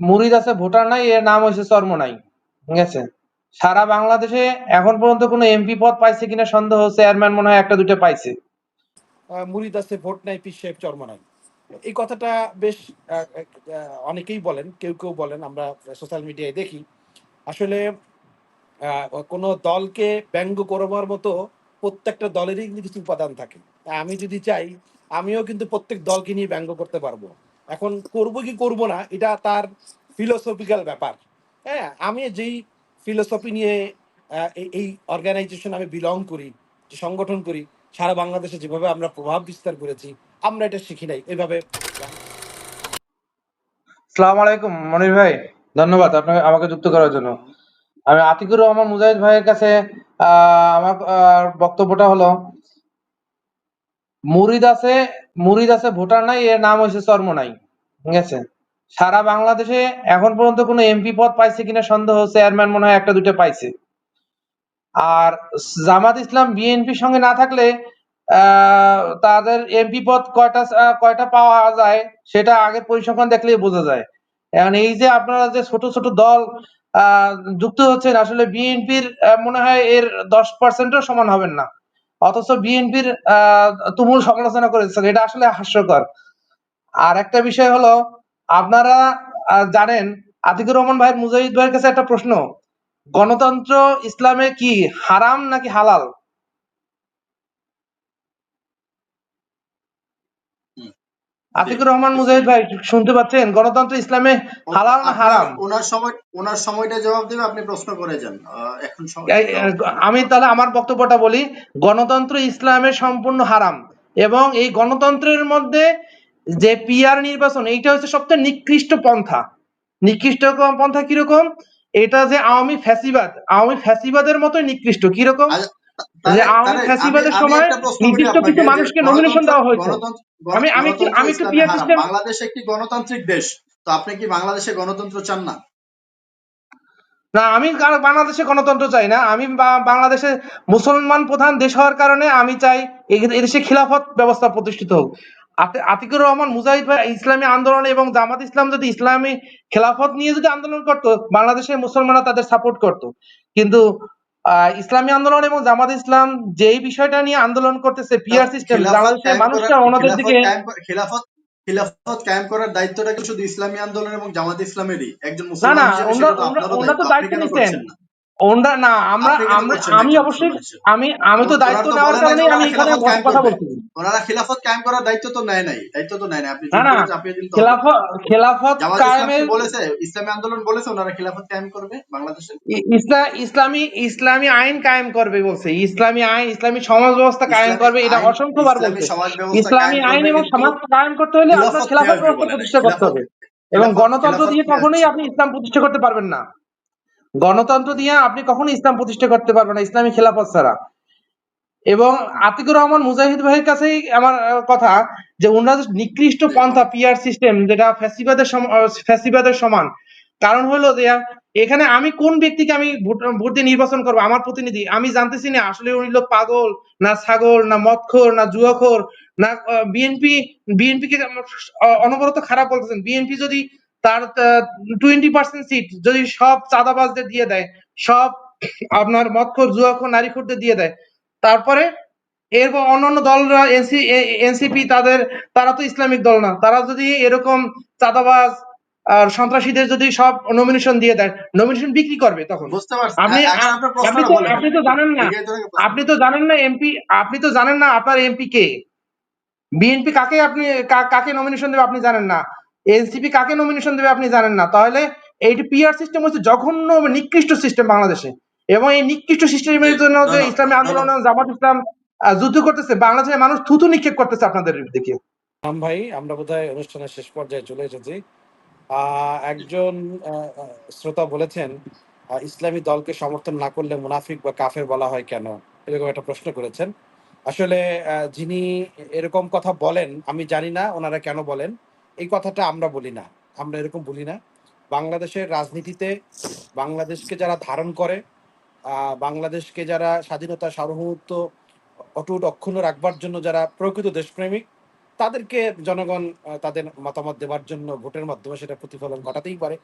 মুরিদ আছে, ভোটার নাই, এর নাম হয়েছে চর্মনাই ঠিক আছে? সারা বাংলাদেশে এখন পর্যন্ত কোনো এমপি পদ পাইছে কিনা সন্দেহ চেয়ারম্যান মনে হয় একটা দুইটা পাইছে। মুরিদ আছে, ভোট নাই পিস সাহেব চর্ম নাই। এই কথাটা বেশ অনেকেই বলেন, কেউ কেউ বলেন, আমরা সোশ্যাল মিডিয়ায় দেখি। আসলে কোনো দলকে ব্যঙ্গ করবার মতো প্রত্যেকটা দলেরই কিছু উপাদান থাকে। আমি যদি চাই, আমিও কিন্তু প্রত্যেক দলকে নিয়ে ব্যঙ্গ করতে পারব। এখন করব কি করব না, এটা তার ফিলোসফিক্যাল ব্যাপার। হ্যাঁ আমি যেই ফিলোসফি নিয়ে এই- অর্গানাইজেশন আমি বিলং করি, যে সংগঠন করি, সারা বাংলাদেশে যেভাবে আমরা প্রভাব বিস্তার করেছি, আমরা এটা শিখি নাই এইভাবে সালাম আলাইকুম, মনির ভাই, ধন্যবাদ আপনাকে, আমাকে যুক্ত করার জন্য। আমি আতিকুর রহমান মুজাহিদ ভাইয়ের কাছে আমার বক্তব্যটা হলো, মুরিদ আছে মুরিদ আছে, ভোটার নাই, এর নাম হয়েছে চর্মনাই, ঠিক আছে? সারা বাংলাদেশে এখন পর্যন্ত কোনো এমপি পদ পাইছে কিনা সন্দেহ চেয়ারম্যান মনে হয় একটা দুইটা পাইছে। আর জামাত ইসলাম, বিএনপির সঙ্গে না থাকলে তাদের এমপি পদ কয়টা কয়টা পাওয়া যায়, সেটা আগের পরিসংখ্যান দেখলেই বোঝা যায়। এখন এই যে আপনারা যে ছোট ছোট দল যুক্ত হচ্ছেন, আসলে বিএনপির মনে হয় এর দশ পার্সেন্টও সমান হবেন না। অথচ বিএনপির তুমুল সমালোচনা করেছেন এটা আসলে হাস্যকর। আর একটা বিষয় হলো, আপনারা জানেন, আতিকুর রহমান ভাইয়ের মুজাহিদ ভাইয়ের কাছে একটা প্রশ্ন, গণতন্ত্র ইসলামে কি হারাম নাকি হালাল? আতিকুর রহমান মুজাহিদ ভাই শুনতে পাচ্ছেন? গণতন্ত্র ইসলামে হালাল না হারাম? ওনার সময় ওনার সময়টা জবাব দেবে আপনি প্রশ্ন করে যান। এখন আমি তাহলে আমার বক্তব্যটা বলি। গণতন্ত্র ইসলামের সম্পূর্ণ হারাম এবং এই গণতন্ত্রের মধ্যে যে পিআর নির্বাচন এইটা হচ্ছে সবচেয়ে নিকৃষ্ট পন্থা। নিকৃষ্ট পন্থা কীরকম? এটা যে আওয়ামী ফ্যাসিবাদ আওয়ামী ফ্যাসিবাদের মতোই নিকৃষ্ট। কীরকম? আজ- যে আওয়ামী ফ্যাসিবাদের সময় নির্দিষ্ট কিছু মানুষকে গণতন্ত্র- দেওয়া হয়েছে। আমি- আমি গণতন্ত্র আমি একটু PR হারাম। system- বাংলাদেশ একটি গণতান্ত্রিক দেশ। তো আপনি কি বাংলাদেশে গণতন্ত্র চান না? না আমি বাংলাদেশে গণতন্ত্র চাই না। আমি বাংলাদেশে মুসলমান প্রধান দেশ হওয়ার কারণে আমি চাই এদেশে খিলাফত ব্যবস্থা প্রতিষ্ঠিত হোক। আতিকুর রহমান মুজাহিদ ভাই ইসলামী আন্দোলন এবং জামাত ইসলাম যদি ইসলামী খেলাফত নিয়ে যদি আন্দোলন করতো বাংলাদেশে মুসলমানরা তাদের সাপোর্ট করত। কিন্তু ইসলামী আন্দোলন এবং জামাত ইসলাম যেই বিষয়টা নিয়ে আন্দোলন করতেছে পিআর সিস্টেম বাংলাদেশের করার- ওনাদের দিকে খেলাফত খিলাফত কায়েম করার দায়িত্বটা কি শুধু ইসলামী আন্দোলন এবং জামাত ইসলামেরই একজন মুসলমান না হিসেবে ওনারা সেটা তো আপনারা তো দায়িত্ব। নিচ্ছেন না? ওনরা না আমরা আমি অবশ্যই আমি আমি তো দায়িত্ব নেওয়ার ওনারা আমি এখানে কথা বলছি। ওনারা খিলাফত কায়েম করার দায়িত্ব তো নেয় নাই দায়িত্ব তো নেয় নাই। আপনি না, খেলাফত খেলাফত কায়েমের বলেছে ইসলামী আন্দোলন বলেছে ওনারা খিলাফত কায়েম করবে বাংলাদেশে? ইসলামী ইসলামী আইন কায়েম করবে বলছে। ইসলামী আইন ইসলামী সমাজ ব্যবস্থা কায়েম করবে এটা অসংখ্যবার ইসলামী বলছে। ইসলামী আইন এবং সমাজ কায়েম করতে হলে আপনার খিলাফত ব্যবস্থা প্রতিষ্ঠা করতে হবে। এবং গণতন্ত্র দিয়ে কখনোই আপনি ইসলাম প্রতিষ্ঠা করতে পারবেন না। গণতন্ত্র দিয়ে আপনি কখনোই ইসলাম প্রতিষ্ঠা করতে পারবেন না, ইসলামী খেলাফত ছাড়া। এবং আতিকুর রহমান মুজাহিদ ভাইয়ের কাছেই আমার কথা যে ওনারা নিকৃষ্ট পন্থা পিআর সিস্টেম যেটা ফ্যাসিবাদের ফ্যাসিবাদের সমান। কারণ হলো যে, এখানে আমি কোন ব্যক্তিকে আমি ভোট দিয়ে নির্বাচন করব? আমার প্রতিনিধি। আমি জানতেছি না, আসলে উনি লোক পাগল, না ছাগল, না মদখোর, না জুয়াখোর, না বিএনপি বিএনপি কে অনবরত খারাপ বলতেছেন। বিএনপি যদি তার টোয়েন্টি পার্সেন্ট সিট যদি সব চাঁদাবাজদের দিয়ে দেয় সব আপনার মদখোর জুয়াখোর নারীখোরদের দিয়ে দেয় তারপরে এরপর অন্যান্য দলরা এনসি এনসিপি তাদের তারা তো ইসলামিক দল না তারা যদি এরকম চাঁদাবাজ আর সন্ত্রাসীদের যদি সব নমিনেশন দিয়ে দেয় নমিনেশন বিক্রি করবে তখন। বুঝতে পারছি। আপনি আপনি তো আপনি তো জানেন না। আপনি তো জানেন না এমপি আপনি তো জানেন না আপনার এমপি কে। বিএনপি কাকে আপনি কাকে নমিনেশন দেবে আপনি জানেন না। এনসিপি কাকে নমিনেশন দেবে আপনি জানেন না। তাহলে এইটি পিআর সিস্টেম হচ্ছে জঘন্য নিকৃষ্ট সিস্টেম বাংলাদেশে। এবং এই নিকৃষ্ট সিস্টেমের জন্য যে ইসলামী। আন্দোলন জামাত ইসলাম আহ, যুদ্ধ করতেছে বাংলাদেশের মানুষ থুতু নিক্ষেপ করতেছে আপনাদের দিকে। ভাই আমরা বোধহয় অনুষ্ঠানের শেষ পর্যায়ে চলে এসেছি। একজন শ্রোতা বলেছেন ইসলামী দলকে সমর্থন না করলে মুনাফিক বা কাফের বলা হয় কেন? এরকম একটা প্রশ্ন করেছেন। আসলে আহ, যিনি এরকম কথা বলেন আমি জানি না ওনারা কেন বলেন। এই কথাটা আমরা বলি না। আমরা এরকম বলি না। বাংলাদেশের রাজনীতিতে বাংলাদেশকে যারা ধারণ করে বাংলাদেশকে যারা স্বাধীনতা সার্বভৌমত্ব অটুট অক্ষুণ্ণ রাখবার জন্য যারা প্রকৃত দেশপ্রেমিক তাদেরকে জনগণ তাদের মতামত দেওয়ার জন্য ভোটের মাধ্যমে সেটা প্রতিফলন ঘটাতেই পারে।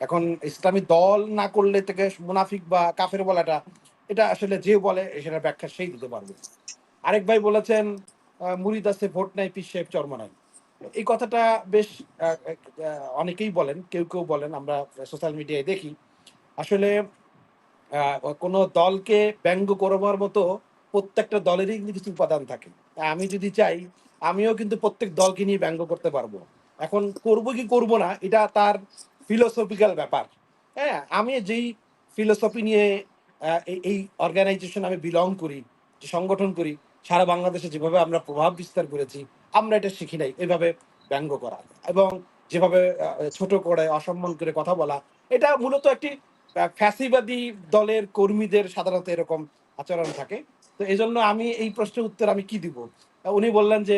এখন ইসলামী দল না করলে থেকে মুনাফিক বা কাফের বলাটা এটা আসলে যে বলে সেটা ব্যাখ্যা সেই দিতে পারবে। আরেক ভাই বলেছেন আহ, মুরিদ আছে ভোট নাই পিস সাহেব চর্ম নাই। এই কথাটা বেশ অনেকেই বলেন, কেউ কেউ বলেন, আমরা সোশ্যাল মিডিয়ায় দেখি। আসলে কোনো দলকে ব্যঙ্গ করবার মতো প্রত্যেকটা দলেরই কিন্তু কিছু উপাদান থাকে। আমি যদি চাই, আমিও কিন্তু প্রত্যেক দলকে নিয়ে ব্যঙ্গ করতে পারব। এখন করব কি করব না, এটা তার ফিলোসফিক্যাল ব্যাপার। হ্যাঁ আমি যেই ফিলোসফি নিয়ে এই- অর্গানাইজেশন আমি বিলং করি সংগঠন করি সারা বাংলাদেশে যেভাবে আমরা প্রভাব বিস্তার করেছি, আমরা এটা শিখি নাই। এভাবে ব্যঙ্গ করা। এবং যেভাবে ছোট করে অসম্মান করে কথা বলা, এটা মূলত একটি ফ্যাসিবাদী দলের কর্মীদের সাধারণত এরকম আচরণ থাকে। তো এই জন্য আমি এই প্রশ্নের উত্তর আমি কি দিব? উনি বললেন যে,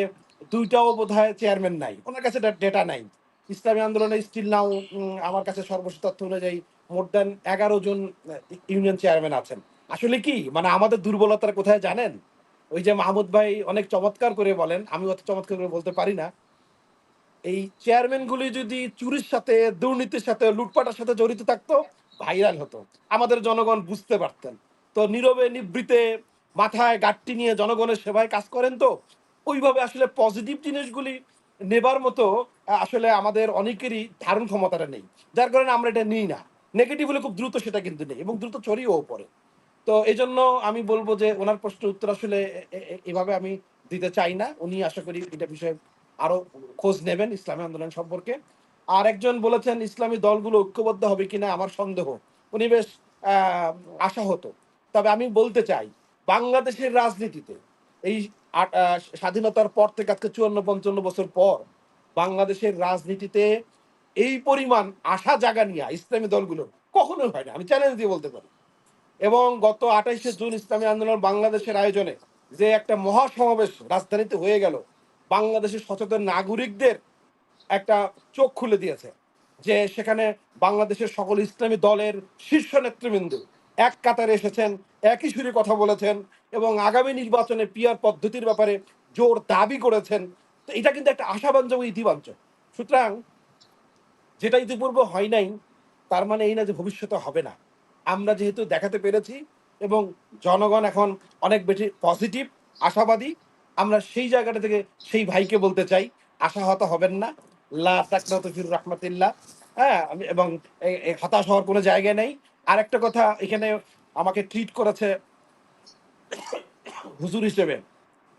দুইটাও বোধ হয় চেয়ারম্যান নাই। ওনার কাছে ডেটা নাই। ইসলামী আন্দোলনে স্টিল নাও আমার কাছে সর্বশেষ তথ্য অনুযায়ী মোর দেন এগারো জন ইউনিয়ন চেয়ারম্যান আছেন। আসলে কি? মানে আমাদের দুর্বলতার কোথায় জানেন? ওই যে মাহমুদ ভাই অনেক চমৎকার করে বলেন, আমি অত চমৎকার করে বলতে পারি না। এই চেয়ারম্যানগুলি যদি চুরির সাথে, দুর্নীতির সাথে, লুটপাটের সাথে জড়িত থাকতো, ভাইরাল হতো। আমাদের জনগণ বুঝতে পারতেন। তো নীরবে নিবৃতে মাথায় গাঠটি নিয়ে জনগণের সেবায় কাজ করেন তো? ওইভাবে আসলে পজিটিভ জিনিসগুলি নেবার মতো আসলে আমাদের অনেকেরই ধারণ ক্ষমতাটা নেই। যার কারণে আমরা এটা নিই না। নেগেটিভ হলে খুব দ্রুত সেটা কিন্তু নেই এবং দ্রুত ছড়িয়েও পড়ে। তো এই জন্য আমি বলব যে ওনার প্রশ্নের উত্তর আসলে এভাবে আমি দিতে চাই না। উনি আশা করি এটা বিষয়ে আরও খোঁজ নেবেন ইসলামী আন্দোলন সম্পর্কে। আর একজন বলেছেন, ইসলামী দলগুলো ঐক্যবদ্ধ হবে কিনা আমার সন্দেহ। উনি বেশ আশা হতো তবে আমি বলতে চাই, বাংলাদেশের রাজনীতিতে এই স্বাধীনতার পর থেকে আজকে চুয়ান্ন, পঞ্চান্ন বছর পর বাংলাদেশের রাজনীতিতে এই পরিমাণ আশা জাগা নিয়ে ইসলামী দলগুলো কখনোই হয় না। আমি চ্যালেঞ্জ দিয়ে বলতে পারি। এবং গত আঠাইশে জুন ইসলামী আন্দোলন বাংলাদেশের আয়োজনে যে একটা মহাসমাবেশ রাজধানীতে হয়ে গেল, বাংলাদেশের সচেতন নাগরিকদের একটা চোখ খুলে দিয়েছে যে সেখানে বাংলাদেশের সকল ইসলামী দলের শীর্ষ নেতৃবৃন্দ এক কাতারে এসেছেন, একই সুরে কথা বলেছেন এবং আগামী নির্বাচনে পিয়ার পদ্ধতির ব্যাপারে জোর দাবি করেছেন। তো এটা কিন্তু একটা আশাবাঞ্জক ইতিবাঞ্চক সুতরাং যেটা ইতিপূর্বে হয় নাই, তার মানে এই না যে ভবিষ্যতে হবে না। আমরা যেহেতু দেখাতে পেরেছি এবং জনগণ এখন অনেক বেশি পজিটিভ আশাবাদী, আমরা সেই জায়গাটা থেকে সেই ভাইকে বলতে চাই, আশাহত হবেন না। লা তাকনাতু ফির রাহমাতিল্লাহ। হ্যাঁ এবং হতাশ হওয়ার কোনো জায়গা নেই। আর একটা কথা, এখানে আমাকে ট্রিট করেছে হুজুর হিসেবে।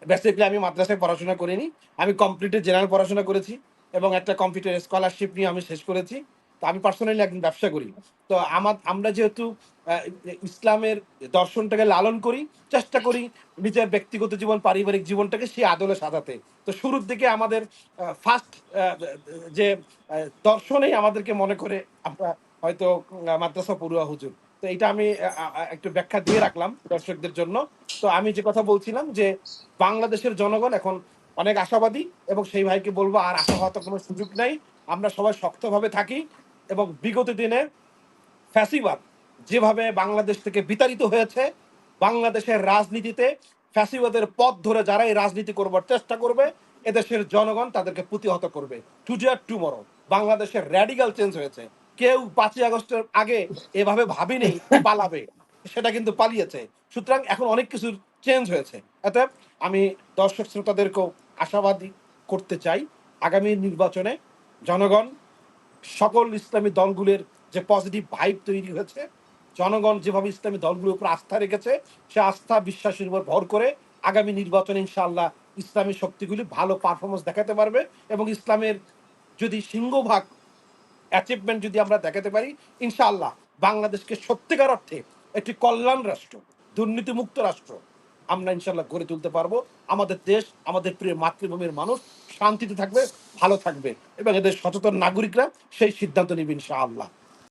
বেসিক্যালি আমি মাদ্রাসায় পড়াশোনা করিনি। আমি কমপ্লিটে জেনারেল পড়াশোনা করেছি এবং একটা কম্পিউটার স্কলারশিপ নিয়ে আমি শেষ করেছি। আমি পার্সোনালি একজন ব্যবসা করি। তো আমার, আমরা যেহেতু ইসলামের দর্শনটাকে লালন করি, চেষ্টা করি নিজের ব্যক্তিগত জীবন, পারিবারিক জীবনটাকে সেই আদলে সাজাতে। তো শুরুর দিকে আমাদের ফার্স্ট যে দর্শনেই আমাদেরকে মনে করে আমরা হয়তো মাদ্রাসা পড়ুয়া হুজুর। তো এটা আমি একটু ব্যাখ্যা দিয়ে রাখলাম দর্শকদের জন্য। তো আমি যে কথা বলছিলাম যে, বাংলাদেশের জনগণ এখন অনেক আশাবাদী এবং সেই ভাইকে বলব আর আশা হওয়ার তো কোনো সুযোগ নাই। আমরা সবাই শক্তভাবে থাকি। এবং বিগত দিনে ফ্যাসিবাদ যেভাবে বাংলাদেশ থেকে বিতাড়িত হয়েছে, বাংলাদেশের রাজনীতিতে ফ্যাসিবাদের পথ ধরে যারাই রাজনীতি করবার চেষ্টা করবে, এদেশের জনগণ তাদেরকে প্রতিহত করবে। টুডে আর টুমরো বাংলাদেশের র্যাডিক্যাল চেঞ্জ হয়েছে। কেউ পাঁচই আগস্টের আগে এভাবে ভাবেনি পালাবে। সেটা কিন্তু পালিয়েছে। সুতরাং এখন অনেক কিছু চেঞ্জ হয়েছে। অতএব আমি দর্শক শ্রোতাদেরকেও আশাবাদী করতে চাই, আগামী নির্বাচনে জনগণ সকল ইসলামী দলগুলোর যে পজিটিভ ভাইব তৈরি হয়েছে, জনগণ যেভাবে ইসলামী দলগুলোর উপর আস্থা রেখেছে, সে আস্থা, বিশ্বাসের উপর ভর করে আগামী নির্বাচনে ইনশাআল্লাহ ইসলামী শক্তিগুলি ভালো পারফরমেন্স দেখাতে পারবে এবং ইসলামের যদি সিংহভাগ অ্যাচিভমেন্ট যদি আমরা দেখাতে পারি, ইনশাআল্লাহ বাংলাদেশকে সত্যিকার অর্থে একটি কল্যাণ রাষ্ট্র, দুর্নীতিমুক্ত রাষ্ট্র আমরা ইনশাল্লাহ গড়ে তুলতে পারব। আমাদের দেশ, আমাদের প্রিয় মাতৃভূমির মানুষ শান্তিতে থাকবে, ভালো থাকবে এবং এদের সচেতন নাগরিকরা সেই সিদ্ধান্ত নেবে ইনশাআল্লাহ।